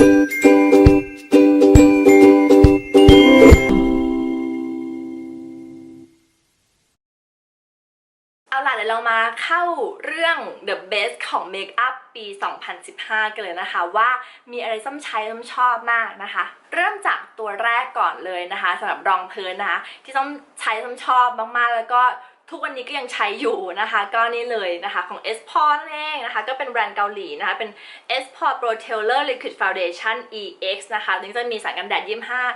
เอาล่ะเดี๋ยวเรามาเข้าเรื่อง The Best ของ Makeup ปี 2015 กันเลยนะคะว่ามีอะไรส้มใช้ส้มชอบมากนะคะ เริ่มจากตัวแรกก่อนเลยนะคะสำหรับรองพื้นนะคะที่ส้มใช้ส้มชอบมากๆ แล้วก็ ทุกวันนี้ก็ยังใช้อยู่นะคะ ก็นี่เลยนะคะของ s p o r นั่นเองนะคะ ก็เป็นแบรนด์เกาหลีนะคะ เป็น s p o r Pro Tailor Liquid Foundation EX นะคะตัวนี้จะมีสารกันแดด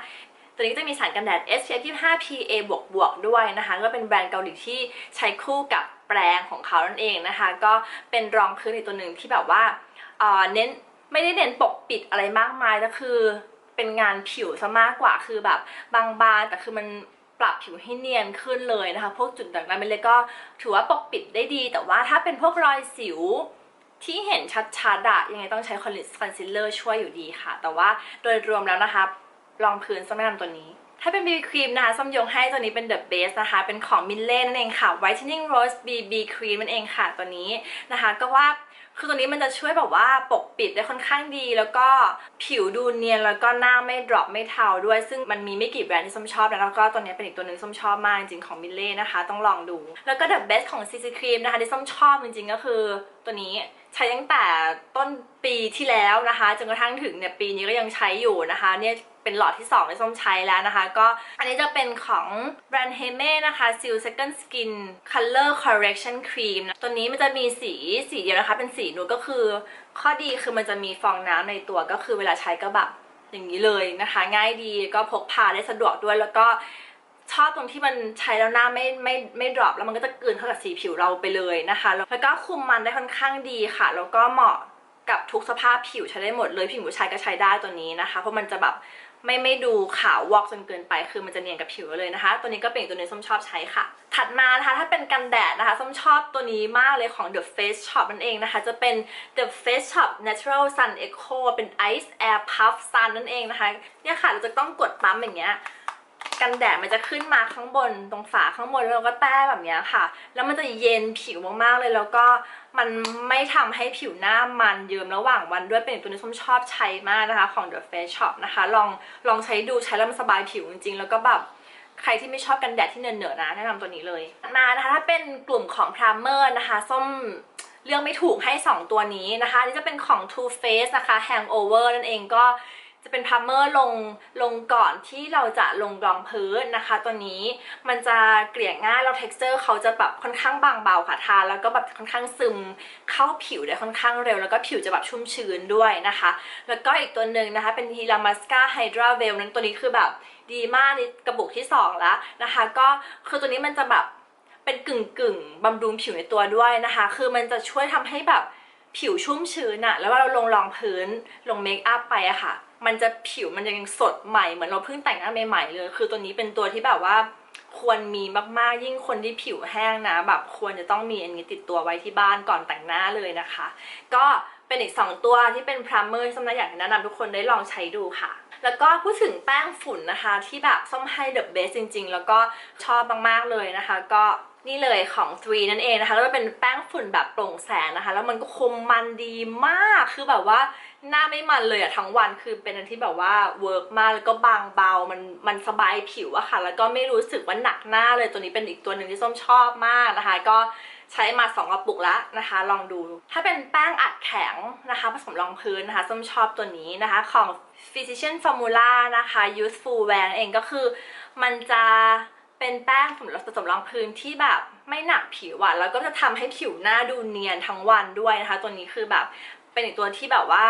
25ตัวนี้ก็จะมีสารกันแดด SPF 25 PA บวกบวกด้วยนะคะ ก็เป็นแบรนด์เกาหลีที่ใช้คู่กับแปรงของเขานั่นเองนะคะ ก็เป็นรองพื้นอีกตัวหนึ่งที่แบบว่าเออเน้นไม่ได้เน้นปกปิดอะไรมากมายแต่คือเป็นงานผิวซะมากกว่าคือแบบบางๆแต่คือมัน ปรับผิวให้เนียนขึ้นเลยนะคะ พวกจุดด่างดำเลยก็ถือว่าปกปิดได้ดี แต่ว่าถ้าเป็นพวกรอยสิวที่เห็นชัดๆอะยังไงต้องใช้คอนซีลเลอร์ช่วยอยู่ดีค่ะ แต่ว่าโดยรวมแล้วนะคะรองพื้นส้มแนะนำตัวนี้ ถ้าเป็น BB ครีมนะคะส้มยงให้ตัวนี้เป็น The Base นะคะ เป็นของมิลเล่นั่นเองค่ะ Whitening Rose BB Cream นั่นเองค่ะตัวนี้นะคะ ก็ว่า คือตัวนี้มันจะช่วยแบบว่าปกปิดได้ค่อนข้างดี แล้วก็ผิวดูเนียนแล้วก็หน้าไม่ดรอปไม่เทาด้วย ซึ่งมันมีไม่กี่แบรนด์ที่ส้มชอบนะแล้วก็ตัวนี้เป็นอีกตัวหนึ่งส้มชอบมากจริงของมิลเล่นะคะ ต้องลองดู แล้วก็ The Best ของ CC Cream นะคะที่ส้มชอบจริงๆก็คือตัวนี้ใช้ตั้งแต่ต้นปีที่แล้วนะคะจนกระทั่งถึงเนี่ยปีนี้ก็ยังใช้อยู่นะคะเนี่ย เป็นหลอดที่ 2 ที่ส้มใช้แล้วนะคะ ก็อันนี้จะเป็นของแบรนด์เฮเม่นะคะ Seal Second Skin Color Correction Cream นะตัวนี้มันจะมีสีสีเดียวนะคะ เป็นสีนูดก็คือ ข้อดีคือมันจะมีฟองน้ำในตัวก็คือเวลาใช้ก็แบบอย่างนี้เลยนะคะ ง่ายดีก็พกพาได้สะดวกด้วยแล้วก็ชอบตรงที่มันใช้แล้วหน้าไม่ไม่ไม่ดรอปแล้วมันก็จะกลืนเข้ากับสีผิวเราไปเลยนะคะแล้วแล้วก็คุมมันได้ค่อนข้างดีค่ะ แล้วก็เหมาะกับทุกสภาพผิวใช้ได้หมดเลยผิวผู้ชายก็ใช้ได้ตัวนี้นะคะ เพราะมันจะแบบ ไม่ไม่ดูขาววอกจนเกินไป คือมันจะเนียนกับผิวเลยนะคะ ตัวนี้ก็เป็นอีกตัวหนึงส้มชอบใช้ค่ะ ถัดมานะคะถ้าเป็นกันแดดนะคะส้มชอบตัวนี้มากเลยของ The Face Shop นั่นเองนะคะ จะเป็น The Face Shop Natural Sun Echo เป็น Ice Air Puff Sun นั่นเองนะคะ เนี่ยค่ะเราจะต้องกดปั๊มอย่างเงี้ย กันแดดมันจะขึ้นมาข้างบนตรงฝาข้างบนแล้วเราก็แต้แบบนี้ค่ะ แล้วมันจะเย็นผิวมากๆเลยแล้วก็มันไม่ทำให้ผิวหน้ามันเยิ้มระหว่างวันด้วยเป็นตัวที่ส้มชอบใช้มากนะคะของ The Face Shop นะคะ ลองลองใช้ดูใช้แล้วมันสบายผิวจริงๆ แล้วก็แบบใครที่ไม่ชอบกันแดดที่เนินๆนะแนะนำตัวนี้เลยมานะคะถ้าเป็นกลุ่มของ Primer นะคะส้มเลือกไม่ถูกให้ 2 ตัวนี้นะคะนี่จะเป็นของ Too Faced นะคะ Hangover นั่นเองก็ จะเป็นพัมเมอร์ลงลงก่อนที่เราจะลงรองพื้นนะคะ ตัวนี้มันจะเกลี่ยง่ายแล้ว texture เขาจะแบบค่อนข้างบางเบาค่ะทาแล้วก็แบบค่อนข้างซึมเข้าผิวได้ค่อนข้างเร็ว แล้วก็ผิวจะแบบชุ่มชื้นด้วยนะคะ แล้วก็อีกตัวหนึ่งนะคะ เป็นฮีรามัสกาไฮดราเวลนั้นตัวนี้คือแบบดีมากในกระปุกที่ 2 แล้วนะคะ ก็คือตัวนี้มันจะแบบเป็นกึ่งกึ่งบำรุงผิวในตัวด้วยนะคะ คือมันจะช่วยทำให้แบบผิวชุ่มชื้นอะแล้วว่าเราลงรองพื้นลงเมคอัพไปอะค่ะ มันจะผิวมันจะยังสดใหม่เหมือนเราเพิ่งแต่งหน้าใหม่ๆเลย คือตัวนี้เป็นตัวที่แบบว่าควรมีมากๆ ยิ่งคนที่ผิวแห้งนะ แบบควรจะต้องมีอันนี้ติดตัวไว้ที่บ้านก่อนแต่งหน้าเลยนะคะ ก็เป็นอีก 2 ตัวที่เป็นพรามเมอร์ที่ส้มนะอยากแนะนำทุกคนได้ลองใช้ดูค่ะ แล้วก็พูดถึงแป้งฝุ่นนะคะ ที่แบบส้มให้เดอะเบสจริง ๆ แล้วก็ชอบมากๆเลยนะคะ ก็ นี่เลยของ3นั่นเองนะคะแล้วก็เป็นแป้งฝุ่นแบบโปร่งแสงนะคะ แล้วมันก็คมมันดีมากคือแบบว่าหน้าไม่มันเลยอะทั้งวันคือเป็นอันที่แบบว่าเวิร์กมากแล้วก็บางเบามันมันสบายผิวอะค่ะ แล้วก็ไม่รู้สึกว่าหนักหน้าเลยตัวนี้เป็นอีกตัวหนึ่งที่ส้มชอบมากนะคะ ก็ใช้มา2กระปุกแล้วนะคะ ลองดู ถ้าเป็นแป้งอัดแข็งนะคะ ผสมรองพื้นนะคะส้มชอบตัวนี้นะคะของ Physician Formula นะคะ Youthful Wear เองก็คือมันจะ เป็นแป้งสำหรับผสมรองพื้นที่แบบไม่หนักผิวอะแล้วก็จะทำให้ผิวหน้าดูเนียนทั้งวันด้วยนะคะ ตัวนี้คือแบบเป็นอีกตัวที่แบบว่า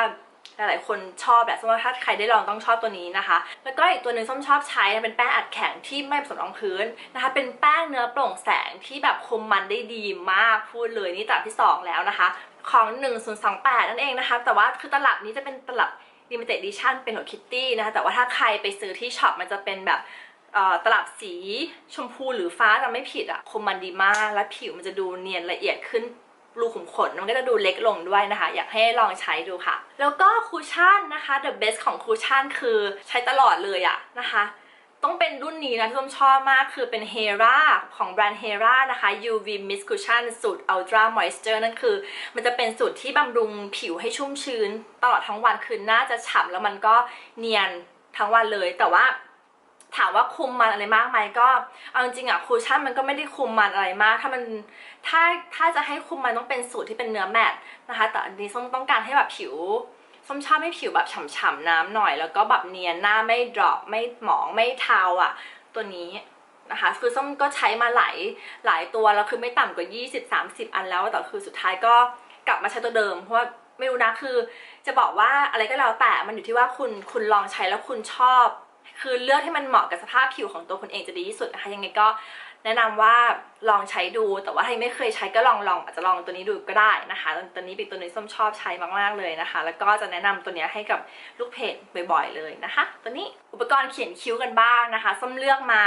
หลายๆคนชอบแหละสมมติว่าถ้าใครได้ลองต้องชอบตัวนี้นะคะ แล้วก็อีกตัวหนึ่งส้มชอบใช้เป็นแป้งอัดแข็งที่ไม่ผสมรองพื้นนะคะ เป็นแป้งเนื้อโปร่งแสงที่แบบคุมมันได้ดีมากพูดเลยนี่ตลับที่ 2 แล้วนะคะ ของ 1028 นั่นเองนะคะ แต่ว่าคือตลับนี้จะเป็นตลับ limited edition เป็นของคิตตี้นะคะ แต่ว่าถ้าใครไปซื้อที่ช็อปมันจะเป็นแบบ ตลับสีชมพูหรือฟ้าจะไม่ผิดอะคมมันดีมากและผิวมันจะดูเนียนละเอียดขึ้นรูขุมขนมันก็จะดูเล็กลงด้วยนะคะ อยากให้ลองใช้ดูค่ะ แล้วก็คูชั่นนะคะ the best ของคูชั่นคือใช้ตลอดเลยอะนะคะ ต้องเป็นรุ่นนี้นะที่ส้มชอบมากคือเป็น Hera ของแบรนด์ Hera นะคะ UV Mist Cushion สูตร Ultra Moisture นั่นคือ มันจะเป็นสูตรที่บำรุงผิวให้ชุ่มชื้น ตลอดทั้งวันคือน่าจะฉ่ำแล้วมันก็เนียนทั้งวันเลยแต่ว่า ถามว่าคุมมันอะไรมากไหมก็เอาจริงๆอะคูชั่นมันก็ไม่ได้คุมมันอะไรมาก ถ้ามันถ้าถ้าจะให้คุมมันต้องเป็นสูตรที่เป็นเนื้อแมตต์นะคะ แต่อันนี้ส้มต้องการให้แบบผิวส้มชอบให้ผิวแบบฉ่ำๆน้ำหน่อย แล้วก็แบบเนียนหน้าไม่ดรอปไม่หมองไม่เทาอะตัวนี้นะคะคือส้มก็ใช้มาหลายหลายตัวแล้วคือไม่ต่ำกว่า 20-30 อันแล้วแต่คือสุดท้ายก็กลับมาใช้ตัวเดิมเพราะว่าไม่รู้นะคือ จะบอกว่าอะไรก็แล้วแต่มันอยู่ที่ว่าคุณคุณลองใช้แล้วคุณชอบ คือเลือกให้มันเหมาะกับสภาพผิวของตัวคุณเองจะดีที่สุดนะคะยังไงก็แนะนำว่าลองใช้ดูแต่ว่าถ้าไม่เคยใช้ก็ลองลองอาจจะลองตัวนี้ดูก็ได้นะคะตัวนี้เป็นตัวนี้ส้มชอบใช้มากๆเลยนะคะ แล้วก็จะแนะนำตัวนี้ให้กับลูกเพจบ่อยๆเลยนะคะ ตัวนี้อุปกรณ์เขียนคิ้วกันบ้างนะคะส้มเลือกมา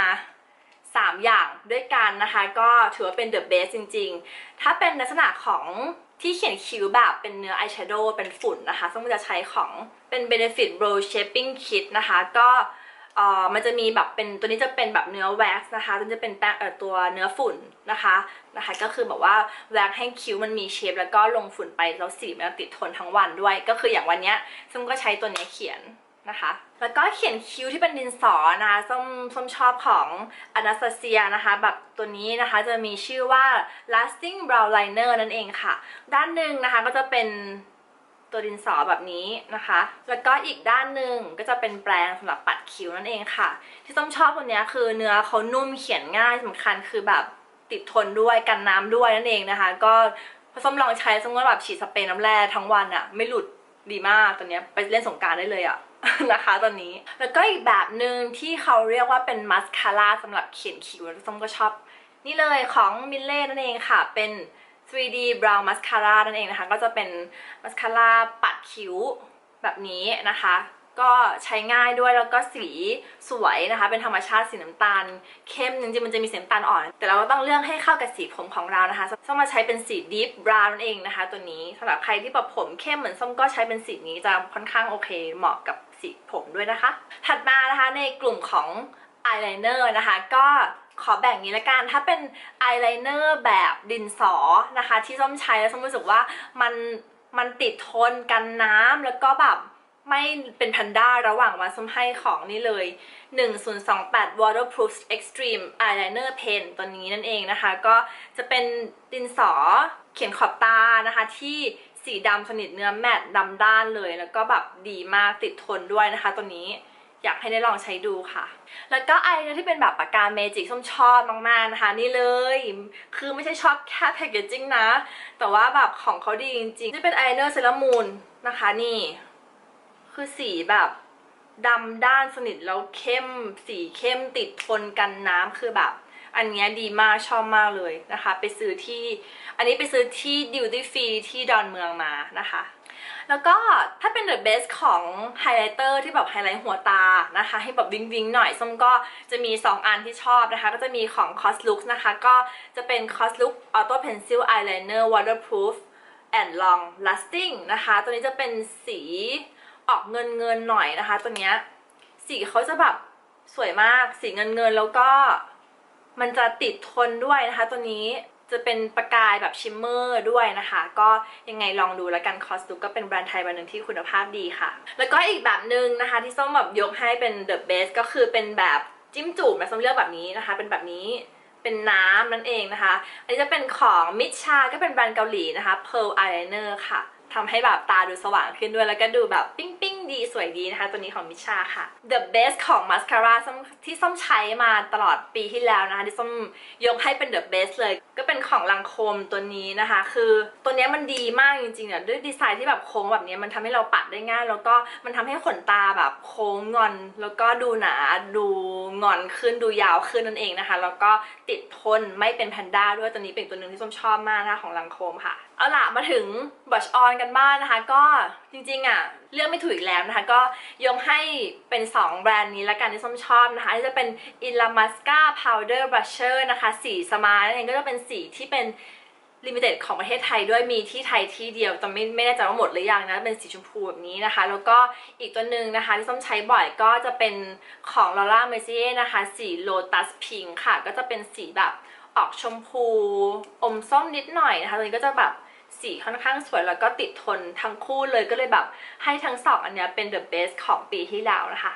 3 อย่างด้วยกันนะคะ ก็ถือว่าเป็น the best จริง ๆ ถ้าเป็นลักษณะของที่เขียนคิ้วแบบเป็นเนื้ออายแชโดว์เป็นฝุ่นนะคะส้มจะใช้ของเป็น benefit brow shaping kit นะคะก็ เอ่อมันจะมีแบบเป็นตัวนี้จะเป็นแบบเนื้อแว็กซ์นะคะตัวจะเป็นแป้งเอ่อตัวเนื้อฝุ่นนะคะนะคะ ก็คือแบบว่าแว็กให้คิ้วมันมีเชฟแล้วก็ลงฝุ่นไปแล้วสีมันติดทนทั้งวันด้วย ก็คืออย่างวันเนี้ยส้มก็ใช้ตัวนี้เขียนนะคะแล้วก็เขียนคิ้วที่เป็นดินสอนะคะส้มส้มชอบของ Anastasia นะคะ แบบตัวนี้นะคะจะมีชื่อว่า lasting brow liner นั่นเองค่ะ ด้านหนึ่งนะคะก็จะเป็น ตัวดินสอแบบนี้นะคะ แล้วก็อีกด้านหนึ่งก็จะเป็นแปรงสำหรับปัดคิ้วนั่นเองค่ะ ที่ส้มชอบตัวนี้คือเนื้อเขานุ่มเขียนง่ายสำคัญคือแบบติดทนด้วยกันน้ำด้วยนั่นเองนะคะ ก็พอส้มลองใช้ส้มก็แบบฉีดสเปรย์น้ำแร่ทั้งวันอะไม่หลุดดีมากตัวนี้ไปเล่นสงการได้เลยอะนะคะตอนนี้ แล้วก็อีกแบบหนึ่งที่เขาเรียกว่าเป็นมัสคาร่าสำหรับเขียนคิ้วแล้วส้มก็ชอบ นี่เลยของมิลเล่นั่นเองค่ะเป็น 3D Brow Mascara นั่นเองนะคะ ก็จะเป็นมัสคาร่าปัดคิ้วแบบนี้นะคะ ก็ใช้ง่ายด้วยแล้วก็สีสวยนะคะ เป็นธรรมชาติสีน้ำตาล เข้มจริงๆมันจะมีสีน้ำตาลอ่อน แต่เราก็ต้องเลือกให้เข้ากับสีผมของเรานะคะส้มมาใช้เป็นสี Deep Brown นั่นเองนะคะ ตัวนี้สำหรับใครที่แบบผมเข้มเหมือนส้มก็ใช้เป็นสีนี้จะค่อนข้างโอเค เหมาะกับสีผมด้วยนะคะ ถัดมานะคะในกลุ่มของอายไลเนอร์นะคะก็ ขอแบ่งนี้ละกัน ถ้าเป็นอายไลเนอร์แบบดินสอนะคะ ที่ส้มใช้แล้วส้มรู้สึกว่ามันมันติดทนกันน้ำแล้วก็แบบไม่เป็นแพนด้าระหว่างวันส้มให้ของนี่เลย 1028 waterproof extreme eyeliner pen ตัวนี้นั่นเองนะคะ ก็จะเป็นดินสอเขียนขอบตานะคะ ที่สีดำสนิทเนื้อแมตต์ดำด้านเลย แล้วก็แบบดีมากติดทนด้วยนะคะตัวนี้ อยากให้ได้ลองใช้ดูค่ะ แล้วก็ไอเนี่ยที่เป็นแบบปากกาเมจิกส้มชอบมากๆนะคะนี่เลย คือไม่ใช่ชอบแค่แพคเกจจิ้งนะ แต่ว่าแบบของเขาดีจริงๆ นี่เป็นไอเนอร์เซรามูนนะคะนี่ คือสีแบบดำด้านสนิทแล้วเข้ม สีเข้มติดทนกันน้ำคือแบบอันเนี้ยดีมากชอบมากเลยนะคะ ไปซื้อที่ อันนี้ไปซื้อที่ดิวตี้ฟรีที่ดอนเมืองมานะคะ แล้วก็ถ้าเป็น the best ของไฮไลท์เตอร์ที่แบบไฮไลท์หัวตานะคะ ให้แบบวิงวิงหน่อยส้มก็จะมี 2 อันที่ชอบนะคะ ก็จะมีของ Cos Lux นะคะ ก็จะเป็น Cos Lux Auto Pencil Eyeliner Waterproof and Long Lasting นะคะ ตัวนี้จะเป็นสีออกเงินเงินหน่อยนะคะ ตัวเนี้ยสีเขาจะแบบสวยมากสีเงินเงินแล้วก็มันจะติดทนด้วยนะคะ ตัวนี้ จะเป็นประกายแบบชิมเมอร์ด้วยนะคะ ก็ยังไงลองดูแล้วกันคอสตูก็เป็นแบรนด์ไทยแบรนด์หนึ่งที่คุณภาพดีค่ะ แล้วก็อีกแบบหนึ่งนะคะที่ส้มแบบยกให้เป็น the best ก็คือเป็นแบบจิ้มจุ่มนะส้มเลือกแบบนี้นะคะ เป็นแบบนี้เป็นน้ำนั่นเองนะคะ อันนี้จะเป็นของมิชชาก็เป็นแบรนด์เกาหลีนะคะ Pearl Eyeliner ค่ะทำให้แบบตาดูสว่างขึ้นด้วยแล้วก็ดูแบบปิ้งปิ้งๆ ดีสวยดีนะคะ ตัวนี้ของมิชาค่ะ The best ของมาสคาร่าที่ส้มใช้มาตลอดปีที่แล้วนะคะที่ส้มยกให้เป็น The best เลย ก็เป็นของลังโคมตัวนี้นะคะ คือตัวนี้มันดีมากจริงๆเนี่ยด้วยดีไซน์ที่แบบโค้งแบบนี้มันทำให้เราปัดได้ง่าย แล้วก็มันทำให้ขนตาแบบโค้งงอน แล้วก็ดูหนาดูงอนขึ้นดูยาวขึ้นนั่นเองนะคะ แล้วก็ติดทนไม่เป็นแพนด้าด้วยตัวนี้เป็นตัวหนึ่งที่ส้มชอบมากนะคะของลังโคมค่ะ เอาล่ะมาถึงบัชออนกันบ้างนะคะ ก็จริงๆอะเลือกไม่ถูกอีกแล้วนะคะ ก็ยกให้เป็น 2 แบรนด์นี้ละกันที่ส้มชอบนะคะที่จะเป็น i l a m a s c a Powder Brusher นะคะสีสมาร์ทนั่นเองก็จะเป็นสีที่เป็นลิมิเต็ดของประเทศไทยด้วยมีที่ไทยที่เดียวแต่ไม่ไม่แน่ใจว่าหมดหรือยังนะเป็นสีชมพูแบบนี้นะคะ แล้วก็อีกตัวหนึ่งนะคะที่ส้มใช้บ่อยก็จะเป็นของ Laura Mercier นะคะ สี Lotus Pink ค่ะ ก็จะเป็นสีแบบออกชมพูอมส้มนิดหน่อยนะคะตัวนี้ก็จะแบบ สีค่อนข้างสวยแล้วก็ติดทนทั้งคู่เลยก็เลยแบบให้ทั้งสองอันนี้เป็น the best ของปีที่แล้วนะคะ